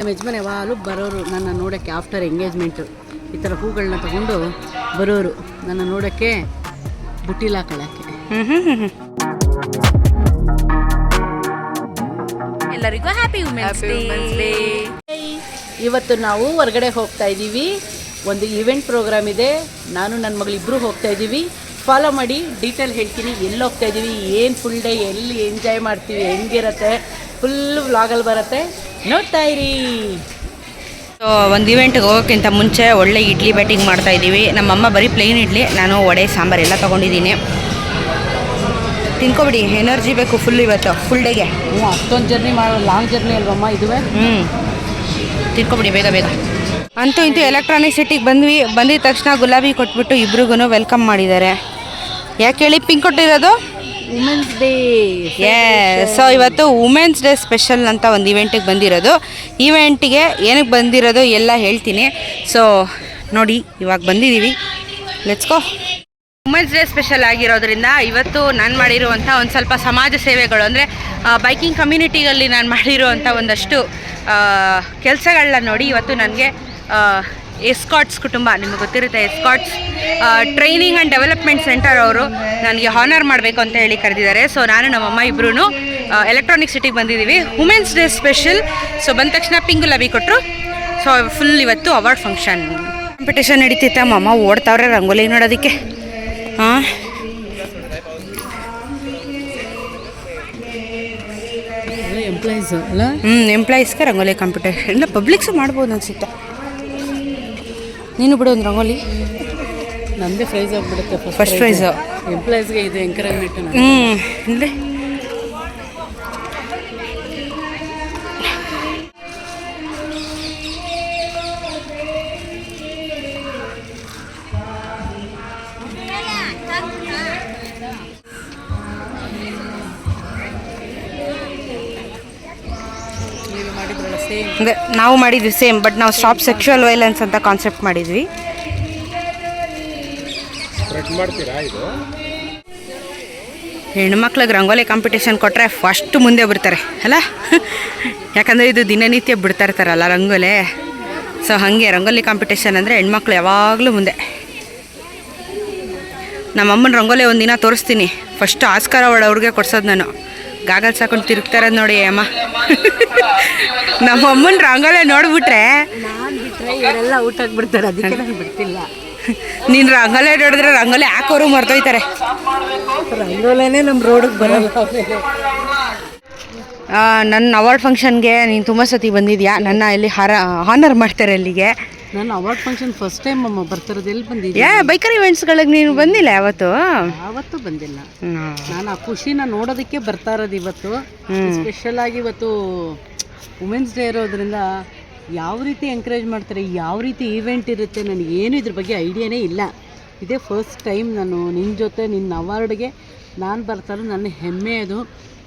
ನಮ್ಮ ಯಜಮಾನ್ ಯಾವಾಗಲೂ ಬರೋರು ನನ್ನ ನೋಡೋಕ್ಕೆ ಆಫ್ಟರ್ ಎಂಗೇಜ್ಮೆಂಟು ಈ ಥರ ಹೂಗಳನ್ನ ತಗೊಂಡು ಬರೋರು ನನ್ನ ನೋಡೋಕ್ಕೆ ಬುಟ್ಟಿಲ್ ಹಾಕೊಳ್ಳೋಕ್ಕೆ ಎಲ್ಲರಿಗೂ ಹ್ಯಾಪಿ ವುಮೆನ್ಸ್ ಡೇ ಇವತ್ತು ನಾವು ಹೊರಗಡೆ ಹೋಗ್ತಾ ಇದ್ದೀವಿ. ಒಂದು ಈವೆಂಟ್ ಪ್ರೋಗ್ರಾಮ್ ಇದೆ. ನಾನು ನನ್ನ ಮಗಳು ಇಬ್ಬರು ಹೋಗ್ತಾ ಇದ್ದೀವಿ. ಫಾಲೋ ಮಾಡಿ ಡೀಟೇಲ್ ಹೇಳ್ತೀನಿ. ಎಲ್ಲಿ ಹೋಗ್ತಾ ಇದ್ದೀವಿ? ಏನು ಫುಲ್ ಡೇ ಎಲ್ಲಿ ಎಂಜಾಯ್ ಮಾಡ್ತೀವಿ? ಹೆಂಗಿರತ್ತೆ? ಫುಲ್ ವ್ಲಾಗಲ್ಲಿ ಬರುತ್ತೆ. ನೋಡ್ತಾ ಇರಿ. ಸೊ ಒಂದು ಇವೆಂಟ್ಗೆ ಹೋಗೋಕ್ಕಿಂತ ಮುಂಚೆ ಒಳ್ಳೆ ಇಡ್ಲಿ ಬ್ಯಾಟಿಂಗ್ ಮಾಡ್ತಾ ಇದ್ದೀವಿ. ನಮ್ಮಮ್ಮ ಬರೀ ಪ್ಲೇನ್ ಇಡ್ಲಿ ನಾನು ವಡೆ ಸಾಂಬಾರು ಎಲ್ಲ ತೊಗೊಂಡಿದ್ದೀನಿ. ತಿನ್ಕೊಬಿಡಿ ಎನರ್ಜಿ ಬೇಕು ಫುಲ್ ಇವತ್ತು ಫುಲ್ ಡೇಗೆ ಹ್ಞೂ ಅಷ್ಟೊಂದು ಜರ್ನಿ ಮಾಡೋ ಲಾಂಗ್ ಜರ್ನಿ ಅಲ್ವಮ್ಮ ಇದುವೇ? ಹ್ಞೂ ತಿನ್ಕೊಬಿಡಿ ಬೇಗ ಬೇಗ. ಅಂತೂ ಇಂತೂ ಎಲೆಕ್ಟ್ರಾನಿಕ್ ಸಿಟಿಗೆ ಬಂದ್ವಿ. ಬಂದಿದ ತಕ್ಷಣ ಗುಲಾಬಿ ಕೊಟ್ಬಿಟ್ಟು ಇಬ್ರಿಗೂ ವೆಲ್ಕಮ್ ಮಾಡಿದ್ದಾರೆ. ಯಾಕೆ ಹೇಳಿ ಪಿಂಕ್ ಕೊಟ್ಟಿರೋದು? ವುಮೆನ್ಸ್ ಡೇ ಏ ಸೊ ಇವತ್ತು ವುಮೆನ್ಸ್ ಡೇ ಸ್ಪೆಷಲ್ ಅಂತ ಒಂದು ಇವೆಂಟಿಗೆ ಬಂದಿರೋದು. ಈವೆಂಟಿಗೆ ಏನಕ್ಕೆ ಬಂದಿರೋದು ಎಲ್ಲ ಹೇಳ್ತೀನಿ. ಸೊ ನೋಡಿ, ಇವಾಗ ಬಂದಿದ್ದೀವಿ ಲೆಟ್ಸ್ಕೋ ವುಮೆನ್ಸ್ ಡೇ ಸ್ಪೆಷಲ್ ಆಗಿರೋದ್ರಿಂದ ಇವತ್ತು ನಾನು ಮಾಡಿರುವಂಥ ಒಂದು ಸ್ವಲ್ಪ ಸಮಾಜ ಸೇವೆಗಳು, ಅಂದರೆ ಬೈಕಿಂಗ್ ಕಮ್ಯುನಿಟಿಯಲ್ಲಿ ನಾನು ಮಾಡಿರುವಂಥ ಒಂದಷ್ಟು ಕೆಲಸಗಳನ್ನ ನೋಡಿ ಇವತ್ತು ನನಗೆ ಎಸ್ಕಾಟ್ಸ್ ಕುಟುಂಬ ನಿಮಗೆ ಗೊತ್ತಿರುತ್ತೆ Escorts training and development centre ಅವರು ನನಗೆ ಹಾನರ್ ಮಾಡಬೇಕು ಅಂತ ಹೇಳಿ ಕರೆದಿದ್ದಾರೆ. ಸೊ ನಾನು ನಮ್ಮಮ್ಮ ಇಬ್ಬರೂ ಎಲೆಕ್ಟ್ರಾನಿಕ್ ಸಿಟಿಗೆ ಬಂದಿದ್ದೀವಿ. ವುಮೆನ್ಸ್ ಡೇ ಸ್ಪೆಷಲ್ ಸೊ ಬಂದ ತಕ್ಷಣ ಪಿಂಕ್ ಲವಿ ಕೊಟ್ಟರು ಸೊ ಫುಲ್ ಇವತ್ತು ಅವಾರ್ಡ್ ಫಂಕ್ಷನ್ ಕಾಂಪಿಟೇಷನ್ ನಡೀತಿತ್ತು ಅಮ್ಮ ಓಡ್ತಾವ್ರೆ ರಂಗೋಲಿ ನೋಡೋದಕ್ಕೆ. ಹಾಂ ಎಂಪ್ಲಾಯ್ಸ್ ಅಲ್ಲ? ಹ್ಞೂ ಎಂಪ್ಲಾಯೀಸ್ಗೆ ರಂಗೋಲಿ ಕಾಂಪಿಟೇಷನ್ ಇಲ್ಲ ಪಬ್ಲಿಕ್ಸು ಮಾಡ್ಬೋದು ಅನ್ಸುತ್ತೆ. ನೀನು ಬಿಡು ಒಂದು ರಂಗೋಲಿ. ನಮ್ಮದೇ ಪ್ರೈಸ್ ಆಗಿಬಿಡುತ್ತೆ ಫಸ್ಟ್ ಪ್ರೈಸ್ ಎಂಪ್ಲಾಯ್ಸ್ಗೆ ಇದು ಎಂಕರೇಜ್ಮೆಂಟ್ ಹ್ಞೂ ಅಂದರೆ ನೀವು ಮಾಡಿದ್ವಿ ಸೇಮ್ ಬಟ್ ನಾವು ಸ್ಟಾಪ್ ಸೆಕ್ಷುವಲ್ ವೈಲೆನ್ಸ್ ಅಂತ ಕಾನ್ಸೆಪ್ಟ್ ಮಾಡಿದ್ವಿ. ಹೆಣ್ಮಕ್ಳಿಗೆ ರಂಗೋಲಿ ಕಾಂಪಿಟೇಷನ್ ಕೊಟ್ಟರೆ ಫಸ್ಟ್ ಮುಂದೆ ಬರ್ತಾರೆ ಅಲ್ಲ? ಯಾಕಂದರೆ ಇದು ದಿನನಿತ್ಯ ಬಿಡ್ತಾ ಇರ್ತಾರಲ್ಲ ರಂಗೋಲಿ. ಸೊ ಹಾಗೆ ರಂಗೋಲಿ ಕಾಂಪಿಟೇಷನ್ ಅಂದರೆ ಹೆಣ್ಮಕ್ಳು ಯಾವಾಗಲೂ ಮುಂದೆ. ನಮ್ಮಮ್ಮನ ರಂಗೋಲಿ ಒಂದಿನ ತೋರಿಸ್ತೀನಿ. ಫಸ್ಟ್ ಆಸ್ಕಾರ ಒಳ ಅವ್ರಿಗೆ ಕೊಡ್ಸೋದು ನಾನು. ಗಾಗಲ್ಸ್ ಹಾಕೊಂಡು ತಿರುಗ್ತಾರದು ನೋಡಿ ಅಮ್ಮ. ನಮ್ಮ ಅಮ್ಮನ ರಂಗೋಲೆ ನೋಡ್ಬಿಟ್ರೆ ನಾನು ಇವರೆಲ್ಲ ಅದಕ್ಕೆ ನಾನು ಬಿಡ್ತಿಲ್ಲ. ನೀನು ರಂಗೋಲೆ ನೋಡಿದ್ರೆ ರಂಗೋಲೆ ಹಾಕೋರು ಮರ್ತೋಯ್ತಾರೆ. ರಂಗೋಲೆನೆ ನಮ್ಮ ರೋಡಿಗೆ ಬರಲ್ಲ ನನ್ನ ಅವಾರ್ಡ್ ಫಂಕ್ಷನ್ಗೆ ನೀನು ತುಂಬ ಸತಿ ಬಂದಿದ್ಯಾ? ನನ್ನ ಇಲ್ಲಿ ಹಾರ ಹಾನರ್ ಮಾಡ್ತಾರೆ ಅಲ್ಲಿಗೆ. ನಾನು ಅವಾರ್ಡ್ ಫಂಕ್ಷನ್ ಫಸ್ಟ್ ಟೈಮ್ ಅಮ್ಮ ಬರ್ತಿರೋದು. ಎಲ್ಲಿ ಬಂದಿದ್ದೆ ಯಾ ಬೈಕರ್ ಇವೆಂಟ್ಸ್ಗಳಿಗೆ ನೀನು ಬಂದಿಲ್ಲ ಯಾವತ್ತು? ಯಾವತ್ತೂ ಬಂದಿಲ್ಲ. ನಾನು ಆ ಖುಷಿನ ನೋಡೋದಕ್ಕೆ ಬರ್ತಾ ಇರೋದು ಇವತ್ತು. ಸ್ಪೆಷಲ್ ಆಗಿ ಇವತ್ತು ವುಮೆನ್ಸ್ ಡೇ ಇರೋದ್ರಿಂದ ಯಾವ ರೀತಿ ಎಂಕರೇಜ್ ಮಾಡ್ತಾರೆ ಯಾವ ರೀತಿ ಈವೆಂಟ್ ಇರುತ್ತೆ ನನಗೆ ಏನು ಇದ್ರ ಬಗ್ಗೆ ಐಡಿಯಾನೇ ಇಲ್ಲ. ಇದೇ ಫಸ್ಟ್ ಟೈಮ್ ನಾನು ನಿನ್ನ ಜೊತೆ ನಿನ್ನ ಅವಾರ್ಡ್ಗೆ ನಾನು ಬರ್ತಾರೋ ನನ್ನ ಹೆಮ್ಮೆ ಅದು.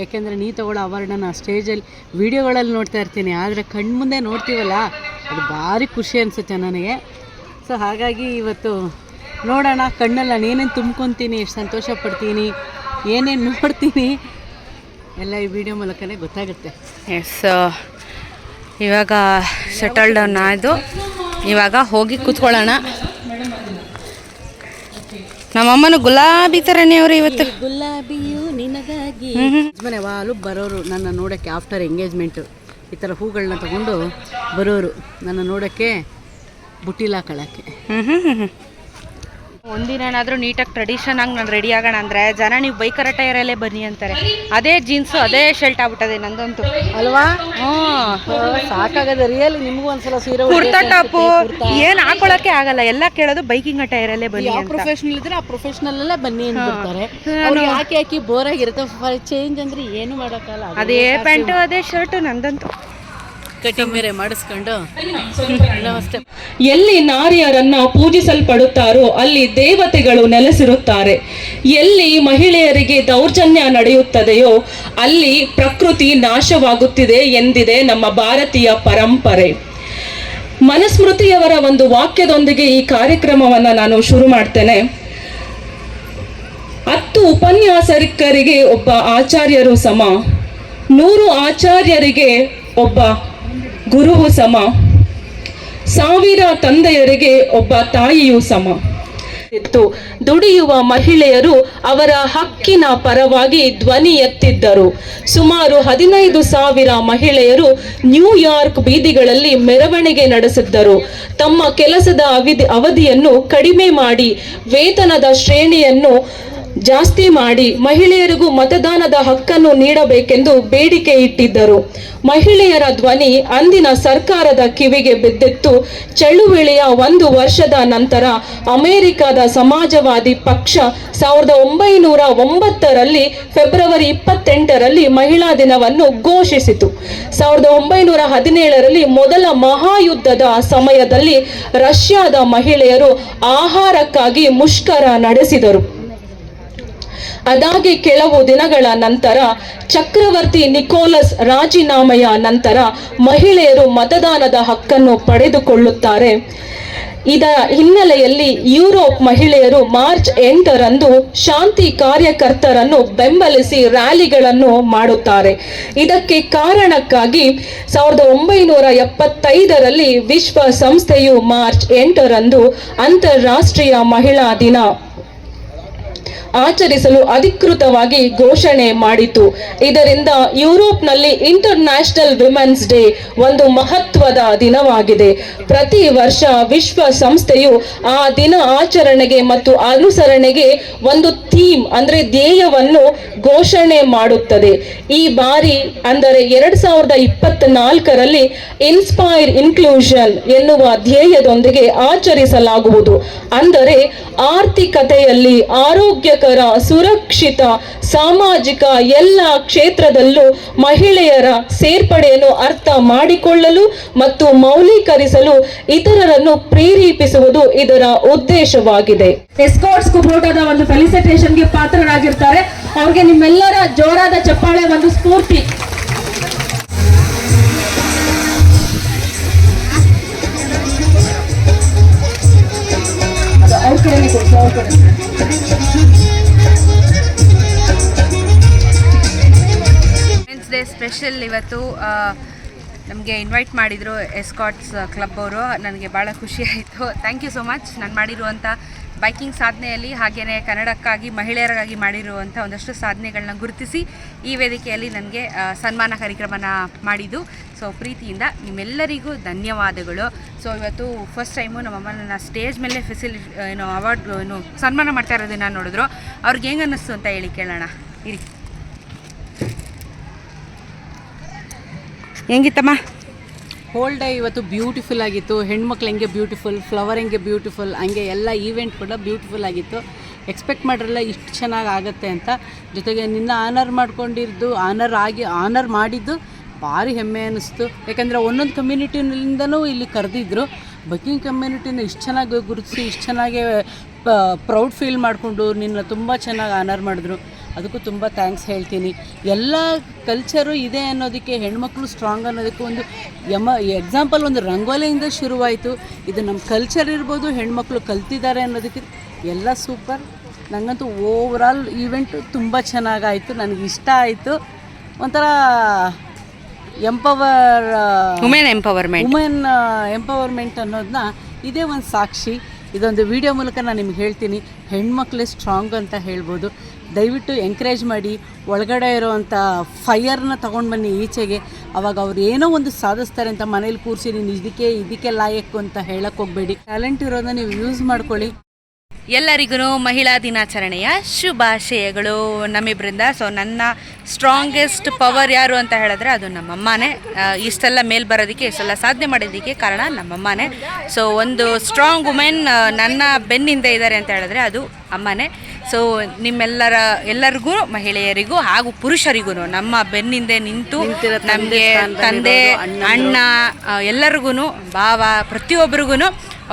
ಯಾಕೆಂದರೆ ನೀ ತಗೊಳ್ಳೋ ಅವಾರ್ಡನ್ನು ನಾನು ಸ್ಟೇಜಲ್ಲಿ ವೀಡಿಯೋಗಳಲ್ಲಿ ನೋಡ್ತಾ ಇರ್ತೀನಿ. ಆದರೆ ಕಣ್ಮುಂದೆ ನೋಡ್ತೀವಲ್ಲ ಅದು ಭಾರಿ ಖುಷಿ ಅನಿಸುತ್ತೆ ನನಗೆ. ಸೊ ಹಾಗಾಗಿ ಇವತ್ತು ನೋಡೋಣ ಕಣ್ಣಲ್ಲಿ ನಾನು ಏನೇನು ತುಂಬ್ಕೊತೀನಿ ಎಷ್ಟು ಸಂತೋಷ ಪಡ್ತೀನಿ ಏನೇನು ನೋಡ್ತೀನಿ ಎಲ್ಲ ಈ ವಿಡಿಯೋ ಮೂಲಕನೇ ಗೊತ್ತಾಗುತ್ತೆ. ಎಸ್ ಇವಾಗ ಶಟಲ್ ಡೌನ್ ಆಯಿತು. ಇವಾಗ ಹೋಗಿ ಕೂತ್ಕೊಳ್ಳೋಣ. ನಮ್ಮಮ್ಮನ ಗುಲಾಬಿ ಥರನೇ ಅವರು ಇವತ್ತು. ಗುಲಾಬಿಯು ನಿನಗಾಗಿ. ಮನೆ ಯಾವಾಗಲೂ ಬರೋರು ನನ್ನ ನೋಡೋಕ್ಕೆ ಆಫ್ಟರ್ ಎಂಗೇಜ್ಮೆಂಟು ಈ ಥರ ಹೂಗಳನ್ನ ತಗೊಂಡು ಬರೋರು. ನನ್ನ ನೋಡೋಕ್ಕೆ ಬುಟ್ಟಿಲ್ ಹಾಕೊಳ್ಳೋಕ್ಕೆ. ಒಂದಿನ ಏನಾದರೂ ನೀಟಾಗಿ ಟ್ರೆಡಿಷನ್ ಆಗಿ ನಾನು ರೆಡಿ ಆಗೋಣ ಅಂದರೆ ಜನ ನೀವು ಬೈಕರ ಟೈರಲ್ಲೇ ಬನ್ನಿ ಅಂತಾರೆ. ಅದೇ ಜೀನ್ಸು ಅದೇ ಶರ್ಟ್ ಆಗ್ಬಿಟ್ಟದೆ ನಂದಂತೂ. ಅಲ್ವಾ? ಹ್ಞೂ ಸಾಕಾಗದ ರಿಯಲ್ ನಿಮಗೂ ಒಂದ್ಸಲ ಸೀರೆ ಕುರ್ತಾ ಟಾಪು ಏನು ಹಾಕೊಳ್ಳೋಕ್ಕೆ ಆಗಲ್ಲ ಎಲ್ಲ ಕೇಳೋದು ಬೈಕಿಂಗ್ ಟೈರಲ್ಲೇ ಬನ್ನಿ ಯಾವ ಪ್ರೊಫೆಷನಲ್ ಇದ್ರೆ ಆ ಪ್ರೊಫೆಷನಲ್ ಅಲ್ಲೇ ಬನ್ನಿ ಅಂತಾರೆ ಹಾಕಿ ಹಾಕಿ ಬೋರ್ ಆಗಿರುತ್ತೆ ಚೇಂಜ್ ಅಂದ್ರೆ ಏನು ಮಾಡೋಕ್ಕಲ್ಲ ಅದೇ ಪ್ಯಾಂಟು ಅದೇ ಶರ್ಟು ನಂದಂತೂ. ಕಟಿಂಗ್ ಬೇರೆ ಮಾಡಿಸ್ಕೊಂಡು ಎಲ್ಲಿ ನಾರಿಯರನ್ನ ಪೂಜಿಸಲ್ಪಡುತ್ತಾರೋ ಅಲ್ಲಿ ದೇವತೆಗಳು ನೆಲೆಸಿರುತ್ತಾರೆ. ಎಲ್ಲಿ ಮಹಿಳೆಯರಿಗೆ ದೌರ್ಜನ್ಯ ನಡೆಯುತ್ತದೆಯೋ ಅಲ್ಲಿ ಪ್ರಕೃತಿ ನಾಶವಾಗುತ್ತಿದೆ ಎಂದಿದೆ ನಮ್ಮ ಭಾರತೀಯ ಪರಂಪರೆ. ಮನಸ್ಮೃತಿಯವರ ಒಂದು ವಾಕ್ಯದೊಂದಿಗೆ ಈ ಕಾರ್ಯಕ್ರಮವನ್ನು ನಾನು ಶುರು ಮಾಡ್ತೇನೆ. ಹತ್ತು ಉಪನ್ಯಾಸಕರಿಗೆ ಒಬ್ಬ ಆಚಾರ್ಯರು ಸಮ ನೂರು ಆಚಾರ್ಯರಿಗೆ ಒಬ್ಬ ಗುರುವು ಸಮ. ಸಾವಿರ ತಂದೆಯರಿಗೆ ಒಬ್ಬ ತಾಯಿಯೂ ಸಮ. ಇತ್ತು ದುಡಿಯುವ ಮಹಿಳೆಯರು ಅವರ ಹಕ್ಕಿನ ಪರವಾಗಿ ಧ್ವನಿ ಎತ್ತಿದ್ದರು. ಸುಮಾರು ಹದಿನೈದು ಸಾವಿರ ಮಹಿಳೆಯರು ನ್ಯೂಯಾರ್ಕ್ ಬೀದಿಗಳಲ್ಲಿ ಮೆರವಣಿಗೆ ನಡೆಸಿದ್ದರು. ತಮ್ಮ ಕೆಲಸದ ಅವಧಿ ಅವಧಿಯನ್ನು ಕಡಿಮೆ ಮಾಡಿ ವೇತನದ ಶ್ರೇಣಿಯನ್ನು ಜಾಸ್ತಿ ಮಾಡಿ ಮಹಿಳೆಯರಿಗೂ ಮತದಾನದ ಹಕ್ಕನ್ನು ನೀಡಬೇಕೆಂದು ಬೇಡಿಕೆ ಇಟ್ಟಿದ್ದರು. ಮಹಿಳೆಯರ ಧ್ವನಿ ಅಂದಿನ ಸರ್ಕಾರದ ಕಿವಿಗೆ ಬಿದ್ದಿತ್ತು. ಚಳುವಳಿಯ ಒಂದು ವರ್ಷದ ನಂತರ ಅಮೆರಿಕದ ಸಮಾಜವಾದಿ ಪಕ್ಷ ಸಾವಿರದ ಒಂಬೈನೂರ ಒಂಬತ್ತರಲ್ಲಿ ಫೆಬ್ರವರಿ ಇಪ್ಪತ್ತೆಂಟರಲ್ಲಿ ಮಹಿಳಾ ದಿನವನ್ನು ಘೋಷಿಸಿತು. ಸಾವಿರದ ಒಂಬೈನೂರ ಹದಿನೇಳರಲ್ಲಿ ಮೊದಲ ಮಹಾಯುದ್ಧದ ಸಮಯದಲ್ಲಿ ರಷ್ಯಾದ ಮಹಿಳೆಯರು ಆಹಾರಕ್ಕಾಗಿ ಮುಷ್ಕರ ನಡೆಸಿದರು. ಅದಾಗಿ ಕೆಲವು ದಿನಗಳ ನಂತರ ಚಕ್ರವರ್ತಿ ನಿಕೋಲಸ್ ರಾಜೀನಾಮೆಯ ನಂತರ ಮಹಿಳೆಯರು ಮತದಾನದ ಹಕ್ಕನ್ನು ಪಡೆದುಕೊಳ್ಳುತ್ತಾರೆ. ಇದರ ಹಿನ್ನೆಲೆಯಲ್ಲಿ ಯುರೋಪ್ ಮಹಿಳೆಯರು ಮಾರ್ಚ್ ಎಂಟರಂದು ಶಾಂತಿ ಕಾರ್ಯಕರ್ತರನ್ನು ಬೆಂಬಲಿಸಿ ರ್ಯಾಲಿಗಳನ್ನು ಮಾಡುತ್ತಾರೆ. ಇದಕ್ಕೆ ಕಾರಣಕ್ಕಾಗಿ ಸಾವಿರದ ಒಂಬೈನೂರ ಎಪ್ಪತ್ತೈದರಲ್ಲಿ ವಿಶ್ವ ಸಂಸ್ಥೆಯು ಮಾರ್ಚ್ ಎಂಟರಂದು ಅಂತಾರಾಷ್ಟ್ರೀಯ ಮಹಿಳಾ ದಿನ ಆಚರಿಸಲು ಅಧಿಕೃತವಾಗಿ ಘೋಷಣೆ ಮಾಡಿತು. ಇದರಿಂದ ಯುರೋಪ್ನಲ್ಲಿ ಇಂಟರ್ ನ್ಯಾಷನಲ್ ವಿಮೆನ್ಸ್ ಡೇ ಒಂದು ಮಹತ್ವದ ದಿನವಾಗಿದೆ. ಪ್ರತಿ ವರ್ಷ ವಿಶ್ವ ಸಂಸ್ಥೆಯು ಆ ದಿನ ಆಚರಣೆಗೆ ಮತ್ತು ಅನುಸರಣೆಗೆ ಒಂದು ಥೀಮ್ ಅಂದ್ರೆ ಧ್ಯೇಯವನ್ನು ಘೋಷಣೆ ಮಾಡುತ್ತದೆ. ಈ ಬಾರಿ ಅಂದರೆ ಎರಡ್ ಸಾವಿರದ ಇಪ್ಪತ್ನಾಲ್ಕರಲ್ಲಿ ಇನ್ಸ್ಪೈರ್ ಇನ್ಕ್ಲೂಷನ್ ಎನ್ನುವ ಧ್ಯೇಯದೊಂದಿಗೆ ಆಚರಿಸಲಾಗುವುದು. ಅಂದರೆ ಆರ್ಥಿಕತೆಯಲ್ಲಿ ಆರೋಗ್ಯಕರ ಸುರಕ್ಷಿತ, ಸಾಮಾಜಿಕ ಎಲ್ಲ ಕ್ಷೇತ್ರದಲ್ಲೂ ಮಹಿಳೆಯರ ಸೇರ್ಪಡೆಯನ್ನು ಅರ್ಥ ಮಾಡಿಕೊಳ್ಳಲು ಮತ್ತು ಮೌಲ್ಯೀಕರಿಸಲು ಇತರರನ್ನು ಪ್ರೇರೇಪಿಸುವುದು ಇದರ ಉದ್ದೇಶವಾಗಿದೆ. ಎಸ್ಕಾಟ್ಸ್ ಕುಬ್ರೋಟದ ಒಂದು ಫೆಲಿಸಿಟೇಷನ್ಗೆ ಪಾತ್ರರಾಗಿರ್ತಾರೆ. ಅವ್ರಿಗೆ ನಿಮ್ಮೆಲ್ಲರ ಜೋರಾದ ಚಪ್ಪಾಳೆ ಒಂದು ಸ್ಫೂರ್ತಿ. ಅವ್ರ ಕಡೆ ಅವ್ರ ಕಡೆ ಸ್ಪೆಷಲ್ ಇವತ್ತು ನಮಗೆ ಇನ್ವೈಟ್ ಮಾಡಿದರು ಎಸ್ಕಾಟ್ಸ್ ಕ್ಲಬ್ ಅವರು. ನನಗೆ ಭಾಳ ಖುಷಿ ಆಯಿತು. ಥ್ಯಾಂಕ್ ಯು ಸೊ ಮಚ್ ನಾನು ಮಾಡಿರುವಂಥ ಬೈಕಿಂಗ್ ಸಾಧನೆಯಲ್ಲಿ ಹಾಗೆಯೇ ಕನ್ನಡಕ್ಕಾಗಿ, ಮಹಿಳೆಯರಿಗಾಗಿ ಮಾಡಿರುವಂಥ ಒಂದಷ್ಟು ಸಾಧನೆಗಳನ್ನ ಗುರುತಿಸಿ ಈ ವೇದಿಕೆಯಲ್ಲಿ ನನಗೆ ಸನ್ಮಾನ ಕಾರ್ಯಕ್ರಮನ ಮಾಡಿದ್ದು. ಸೊ ಪ್ರೀತಿಯಿಂದ ನಿಮ್ಮೆಲ್ಲರಿಗೂ ಧನ್ಯವಾದಗಳು. ಸೊ ಇವತ್ತು ಫಸ್ಟ್ ಟೈಮು ನಮ್ಮ ಅಮ್ಮನ ಸ್ಟೇಜ್ ಮೇಲೆ ಫೆಸಿಲಿ ಏನು ಅವಾರ್ಡ್ ಏನು ಸನ್ಮಾನ ಮಾಡ್ತಾ ಇರೋದನ್ನು ನೋಡಿದ್ರು. ಅವ್ರಿಗೆ ಹೆಂಗೆ ಅನ್ನಿಸ್ತು ಅಂತ ಹೇಳಿ ಕೇಳೋಣ. ಇರಿ. ಹೆಂಗಿತ್ತಮ್ಮ? ಹೋಲ್ ಡೇ ಇವತ್ತು ಬ್ಯೂಟಿಫುಲ್ ಆಗಿತ್ತು. ಹೆಣ್ಮಕ್ಳು ಹೆಂಗೆ ಬ್ಯೂಟಿಫುಲ್ ಫ್ಲವರ್ ಹೆಂಗೆ ಬ್ಯೂಟಿಫುಲ್ ಹಂಗೆ ಎಲ್ಲ ಈವೆಂಟ್ ಕೂಡ ಬ್ಯೂಟಿಫುಲ್ ಆಗಿತ್ತು. ಎಕ್ಸ್ಪೆಕ್ಟ್ ಮಾಡಿರಲ್ಲ ಇಷ್ಟು ಚೆನ್ನಾಗಿ ಆಗುತ್ತೆ ಅಂತ. ಜೊತೆಗೆ ನಿನ್ನ ಆನರ್ ಮಾಡ್ಕೊಂಡಿದ್ದು ಆನರ್ ಆಗಿ ಆನರ್ ಮಾಡಿದ್ದು ಭಾರಿ ಹೆಮ್ಮೆ ಅನ್ನಿಸ್ತು ಯಾಕಂದರೆ ಒಂದೊಂದು ಕಮ್ಯುನಿಟಿನಿಂದನೂ ಇಲ್ಲಿ ಕರೆದಿದ್ರು. ಬಕಿಂಗ್ ಕಮ್ಯುನಿಟಿನ ಇಷ್ಟು ಚೆನ್ನಾಗಿ ಗುರುತಿಸಿ, ಇಷ್ಟು ಚೆನ್ನಾಗಿ ಪ್ರೌಡ್ ಫೀಲ್ ಮಾಡಿಕೊಂಡು ನಿನ್ನ ತುಂಬ ಚೆನ್ನಾಗಿ ಆನರ್ ಮಾಡಿದ್ರು. ಅದಕ್ಕೂ ತುಂಬ ಥ್ಯಾಂಕ್ಸ್ ಹೇಳ್ತೀನಿ. ಎಲ್ಲ ಕಲ್ಚರು ಇದೆ ಅನ್ನೋದಕ್ಕೆ ಹೆಣ್ಮಕ್ಳು ಸ್ಟ್ರಾಂಗ್ ಅನ್ನೋದಕ್ಕೆ ಒಂದು ಯಮ ಎಕ್ಸಾಂಪಲ್ ಒಂದು ರಂಗೋಲಿಯಿಂದ ಶುರುವಾಯಿತು. ಇದು ನಮ್ಮ ಕಲ್ಚರ್ ಇರ್ಬೋದು ಹೆಣ್ಮಕ್ಳು ಕಲ್ತಿದ್ದಾರೆ ಅನ್ನೋದಕ್ಕೆ ಎಲ್ಲ ಸೂಪರ್ ನನಗಂತೂ ಓವರಾಲ್ ಈವೆಂಟು ತುಂಬ ಚೆನ್ನಾಗಾಯಿತು ನನಗೆ ಇಷ್ಟ ಆಯಿತು. ಒಂಥರ empower women empowerment women empowerment ಅನ್ನೋದನ್ನ ಇದೇ ಒಂದು ಸಾಕ್ಷಿ. ಇದೊಂದು ವಿಡಿಯೋ ಮೂಲಕ ನಾನು ನಿಮ್ಗೆ ಹೇಳ್ತೀನಿ. ಹೆಣ್ಮಕ್ಳೇ ಸ್ಟ್ರಾಂಗ್ ಅಂತ ಹೇಳ್ಬೋದು. ದಯವಿಟ್ಟು ಎಂಕರೇಜ್ ಮಾಡಿ, ಒಳಗಡೆ ಇರೋವಂಥ ಫೈಯರ್ನ ತೊಗೊಂಡು ಬನ್ನಿ ಈಚೆಗೆ. ಅವಾಗ ಅವ್ರು ಏನೋ ಒಂದು ಸಾಧಿಸ್ತಾರೆ ಅಂತ ಮನೇಲಿ ಕೂರಿಸಿ, ನೀನು ಇದಕ್ಕೆ ಇದಕ್ಕೆ ಲಾಯಕ್ಕು ಅಂತ ಹೇಳಕ್ಕೆ ಹೋಗಬೇಡಿ. ಟ್ಯಾಲೆಂಟ್ ಇರೋದನ್ನ ನೀವು ಯೂಸ್ ಮಾಡ್ಕೊಳ್ಳಿ. ಎಲ್ಲರಿಗೂ ಮಹಿಳಾ ದಿನಾಚರಣೆಯ ಶುಭಾಶಯಗಳು. ನಮ್ಮಿಬ್ಬರಿಂದ ಸೊ ನನ್ನ ಸ್ಟ್ರಾಂಗೆಸ್ಟ್ ಪವರ್ ಯಾರು ಅಂತ ಹೇಳಿದ್ರೆ ಅದು ನಮ್ಮಮ್ಮನೇ. ಇಷ್ಟೆಲ್ಲ ಮೇಲ್ ಬರೋದಕ್ಕೆ ಇಷ್ಟೆಲ್ಲ ಸಾಧನೆ ಮಾಡೋದಕ್ಕೆ ಕಾರಣ ನಮ್ಮಮ್ಮನೇ. ಸೊ ಒಂದು ಸ್ಟ್ರಾಂಗ್ ವುಮೆನ್ ನನ್ನ ಬೆನ್ನಿಂದ ಇದ್ದಾರೆ ಅಂತ ಹೇಳಿದ್ರೆ ಅದು ಅಮ್ಮನೇ. ಸೊ ನಿಮ್ಮೆಲ್ಲರ ಎಲ್ಲರಿಗೂ ಮಹಿಳೆಯರಿಗೂ ಹಾಗೂ ಪುರುಷರಿಗೂ ನಮ್ಮ ಬೆನ್ನಿಂದೆ ನಿಂತು ನಮಗೆ ತಂದೆ ಅಣ್ಣ ಎಲ್ಲರಿಗೂ ಭಾವ ಪ್ರತಿಯೊಬ್ಬರಿಗೂ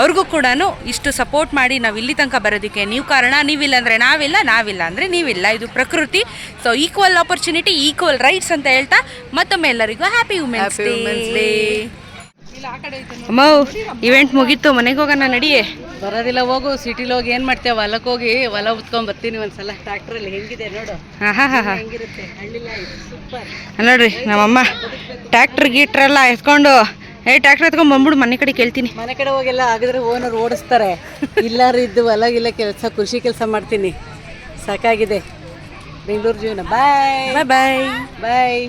ಅವ್ರಿಗೂ ಕೂಡ ಇಷ್ಟು ಸಪೋರ್ಟ್ ಮಾಡಿ ನಾವು ಇಲ್ಲಿ ತನಕ ಬರೋದಕ್ಕೆ ನೀವು ಕಾರಣ ನೀವಿಲ್ಲ ಅಂದರೆ ನಾವಿಲ್ಲ ನಾವಿಲ್ಲ ಅಂದರೆ ನೀವಿಲ್ಲ. ಇದು ಪ್ರಕೃತಿ. So equal opportunity equal rights ಅಂತ ಹೇಳ್ತಾ ಮತ್ತೊಮ್ಮೆ ಎಲ್ಲರಿಗೂ ಹ್ಯಾಪಿ ವುಮೆನ್ಸ್ ಡೇ ಅಮ್ಮ ಇವೆಂಟ್ ಮುಗೀತು ಮನೆಗೆ ಹೋಗೋಣ ನಡಿಯೇ? ಬರೋದಿಲ್ಲ ಹೋಗು. ಸಿಟಿಲಿ ಹೋಗಿ ಏನು ಮಾಡ್ತೇವೆ ಹೊಲಕ್ಕೆ ಹೋಗಿ ಹೊಲ ಉತ್ಕೊಂಡ್ ಬರ್ತೀನಿ ಒಂದ್ಸಲ. ಟ್ರ್ಯಾಕ್ಟ್ರಲ್ಲಿ ಹೆಂಗಿದೆ ನೋಡು? ಹಾಂ ಹಾಂ ಹಾಂ ಹಾಂ. ಹೆಂಗಿರುತ್ತೆ? ನೋಡ್ರಿ ನಮ್ಮಮ್ಮ ಟ್ಯಾಕ್ಟ್ರ್ ಗೀಟ್ರೆಲ್ಲ ಎತ್ಕೊಂಡು ಏ ಟ್ರ್ಯಾಕ್ಟರ್ ಎತ್ಕೊಂಡ್ ಬಂದ್ಬಿಡು ಮನೆ ಕಡೆ ಕೇಳ್ತೀನಿ. ಮನೆ ಕಡೆ ಹೋಗೆಲ್ಲ ಆಗಿದ್ರೆ ಓನರ್ ಓಡಿಸ್ತಾರೆ. ಇಲ್ಲಾರು ಇದ್ದು ಹೊಲ ಇಲ್ಲ ಕೆಲಸ ಕೃಷಿ ಕೆಲಸ ಮಾಡ್ತೀನಿ. ಸಾಕಾಗಿದೆ. ಬೆಂಗಳೂರು ಜೀವನ. ಬಾಯ್ ಬಾಯ್ ಬಾಯ್ ಬಾಯ್